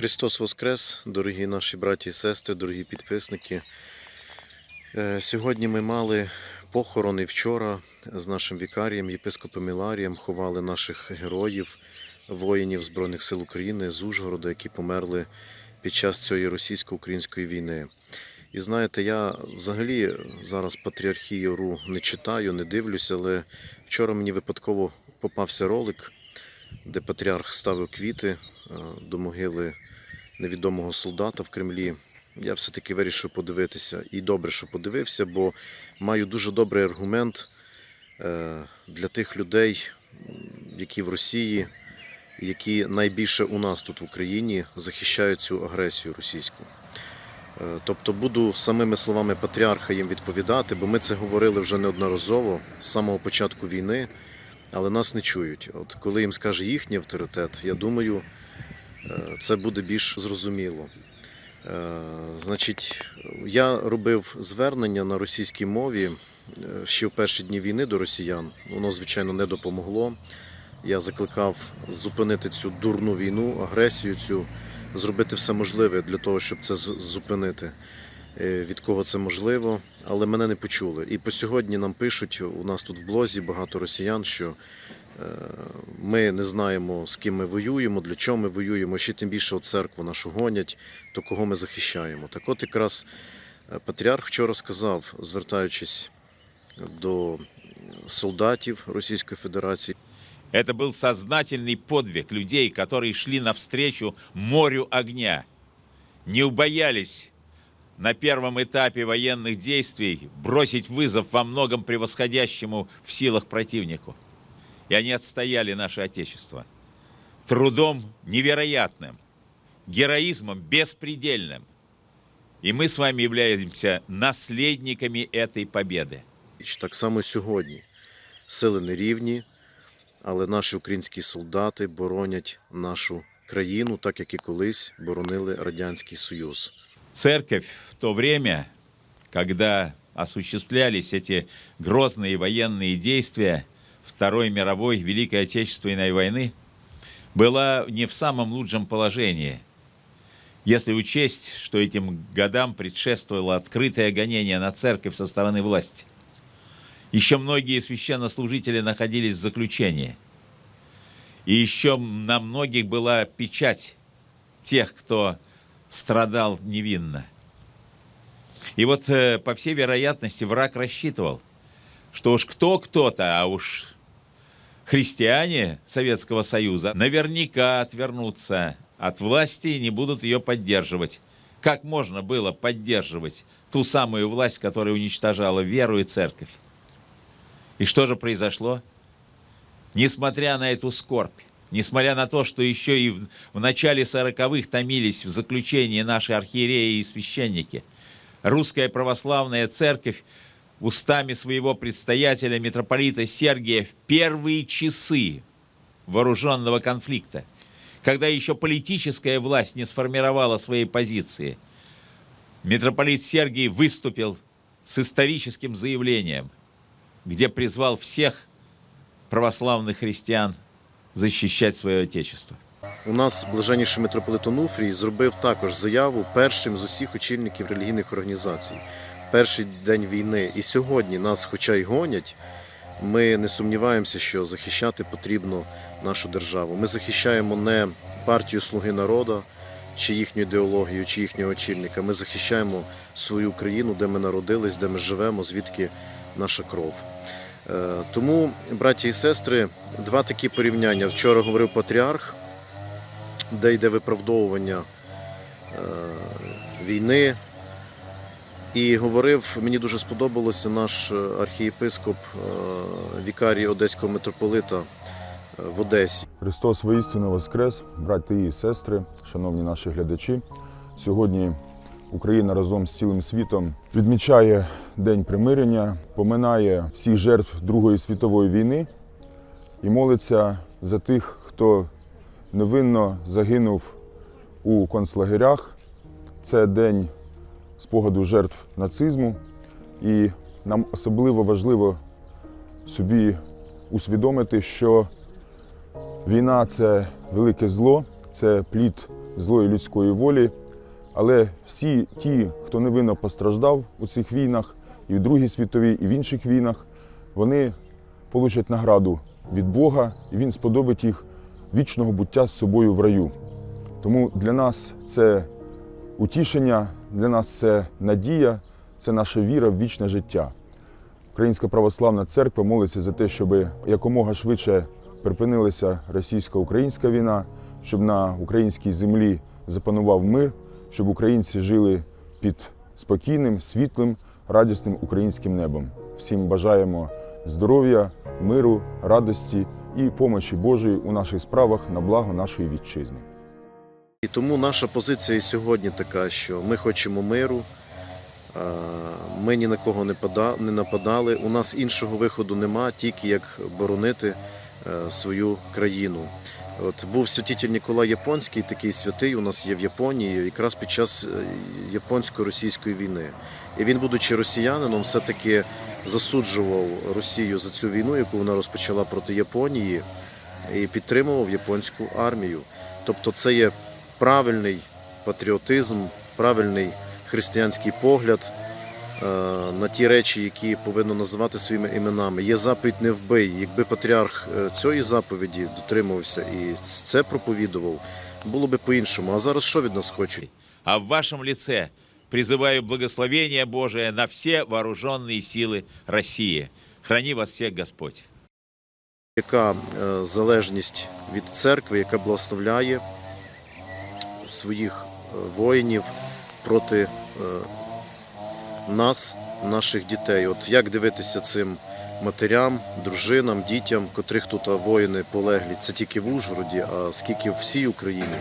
Христос Воскрес, дорогі наші браті і сестри, дорогі підписники. Е, Сьогодні ми мали похорон і вчора з нашим вікарієм, єпископом Іларієм ховали наших героїв, воїнів Збройних сил України з Ужгорода, які померли під час цієї російсько-української війни. І знаєте, я взагалі зараз патріархію РУ не читаю, не дивлюся, але вчора мені випадково попався ролик, де патріарх ставив квіти до могили невідомого солдата в Кремлі. Я все-таки вирішив подивитися. І добре, що подивився, бо маю дуже добрий аргумент е, для тих людей, які в Росії, які найбільше у нас тут в Україні захищають цю агресію російську. Е, Тобто буду самими словами патріарха їм відповідати, бо ми це говорили вже неодноразово з самого початку війни, але нас не чують. От коли їм скаже їхній авторитет, я думаю, е, це буде більш зрозуміло. Е, Значить, я робив звернення на російській мові е, ще в перші дні війни до росіян. Воно, звичайно, не допомогло. Я закликав зупинити цю дурну війну, агресію цю, зробити все можливе для того, щоб це зупинити. Е, Від кого це можливо, але мене не почули. І по сьогодні нам пишуть у нас тут в блозі багато росіян, що е, ми не знаємо, з ким ми воюємо, для чого ми воюємо, ще тим більше от церкву нашу гонять, то кого ми захищаємо. Так от якраз е, патріарх вчора сказав, звертаючись до солдатів Російської Федерації, Это был сознательный подвиг людей, которые шли навстречу морю огня. Не убоялись на первом этапе военных действий бросить вызов во многом превосходящему в силах противнику. И они отстояли наше Отечество. Трудом невероятным, героизмом беспредельным. И мы с вами являемся наследниками этой победы. Іч так само сьогодні. Сили не рівні, але наші українські солдати боронять нашу країну, так як і колись боронили Радянський Союз. Церковь в то время, когда осуществлялись эти грозные военные действия Второй мировой Великой Отечественной войны, была не в самом лучшем положении. Если учесть, что этим годам предшествовало открытое гонение на церковь со стороны власти. Еще многие священнослужители находились в заключении. И еще на многих была печать тех, кто страдал невинно. И вот, э, по всей вероятности, враг рассчитывал, что уж кто кто-то, а уж христиане Советского Союза наверняка отвернутся от власти и не будут ее поддерживать. Как можно было поддерживать ту самую власть, которая уничтожала веру и церковь? И что же произошло? Несмотря на эту скорбь, несмотря на то, что еще и в, начале сороковых томились в заключении наши архиереи и священники, русская православная церковь устами своего предстоятеля митрополита Сергия в первые часы вооруженного конфликта, когда еще политическая власть не сформировала своей позиции, митрополит Сергий выступил с историческим заявлением, где призвал всех православных христиан защищать свое Отечество. У нас блаженніший митрополит Онуфрій зробив також заяву першим з усіх очільників релігійних організацій. Перший день війни. І сьогодні нас, хоча й гонять, ми не сумніваємося, що захищати потрібно нашу державу. Ми захищаємо не партію Слуги народу, чи їхню ідеологію, чи їхнього очільника. Ми захищаємо свою країну, де ми народились, де ми живемо, звідки наша кров. Е, Тому, браті і сестри, два такі порівняння. Вчора говорив патріарх, де йде виправдовування е, війни. І говорив, мені дуже сподобалося наш е, архієпископ, е, вікарій Одеського митрополита е, в Одесі. Христос воістину Воскрес, брати і сестри, шановні наші глядачі. Сьогодні Україна разом з цілим світом відмічає День примирення, поминає всіх жертв Другої світової війни і молиться за тих, хто невинно загинув у концлагерях. Це день спогаду жертв нацизму, і нам особливо важливо собі усвідомити, що Війна це велике зло, це плід злої людської волі. Але всі ті, хто невинно постраждав у цих війнах, і в Другій світовій, і в інших війнах, вони получать награду від Бога, і Він сподобить їх вічного буття з собою в раю. Тому для нас це утішення, для нас це надія, це наша віра в вічне життя. Українська православна церква молиться за те, щоб якомога швидше припинилася російсько-українська війна, щоб на українській землі запанував мир, щоб українці жили під спокійним, світлим, радісним українським небом. Всім бажаємо здоров'я, миру, радості і помочі Божої у наших справах на благо нашої вітчизни. І тому наша позиція і сьогодні така, що ми хочемо миру, е, ми ні на кого не нападали. У нас іншого виходу нема, тільки як боронити е, свою країну. От був святитель Ніколай Японський, такий святий у нас є в Японії, якраз під час е, японсько-російської війни. І він, будучи росіянином, все-таки засуджував Росію за цю війну, яку вона розпочала проти Японії, і підтримував японську армію. Тобто, це є правильний патріотизм, правильний християнський погляд е, на ті речі, які повинно називати своїми іменами. Є заповідь не вбий. Якби патріарх е, цієї заповіді дотримувався і це проповідував, було би по-іншому. А зараз що від нас хочуть? А в вашем лице призываю благословение Божие на все вооруженные силы России. Храни вас всех Господь. Яка е, залежність від церкви, яка благословляє своїх е, воїнів проти е, нас, наших дітей. От як дивитися цим матерям, дружинам, дітям, котрих тут воїни полеглі, це тільки в Ужгороді, а скільки в всій Україні.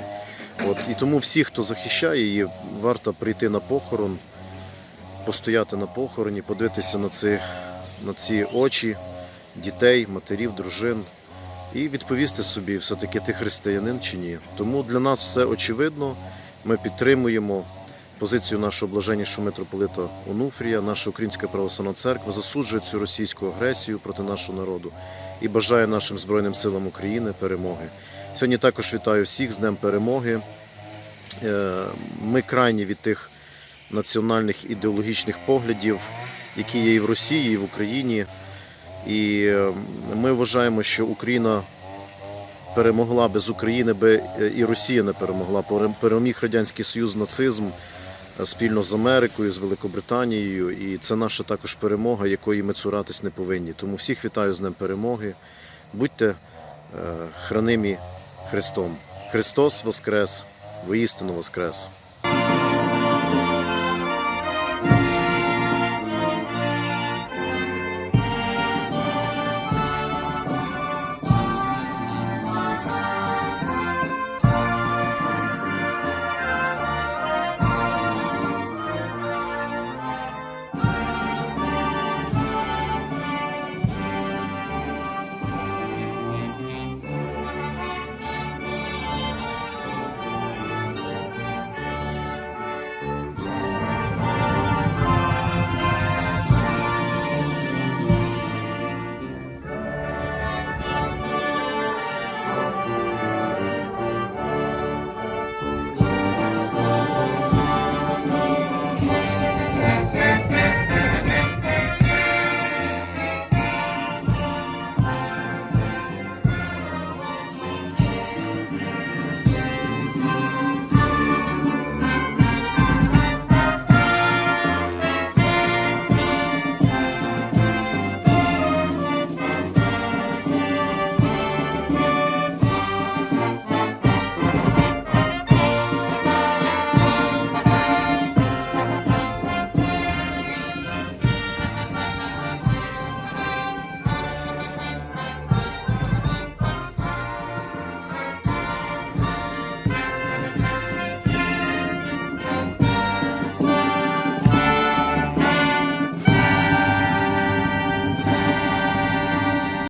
От і тому всі, хто захищає її, варто прийти на похорон, постояти на похороні, подивитися на ці, на ці очі дітей, матерів, дружин і відповісти собі, все-таки ти християнин чи ні. Тому для нас все очевидно. Ми підтримуємо позицію нашого блаженнішого митрополита Онуфрія, наша Українська православна церква засуджує цю російську агресію проти нашого народу і бажає нашим Збройним силам України перемоги. Сьогодні також вітаю всіх з Днем Перемоги. Е, Ми крайні від тих національних ідеологічних поглядів, які є і в Росії, і в Україні. І е, ми вважаємо, що Україна перемогла без України, би е, і Росія не перемогла. Перем- Переміг Радянський Союз, нацизм е, спільно з Америкою, з Великобританією. І це наша також перемога, якої ми цуратись не повинні. Тому всіх вітаю з Днем перемоги. Будьте хранимі Христом. Христос Воскрес, воістину Воскрес!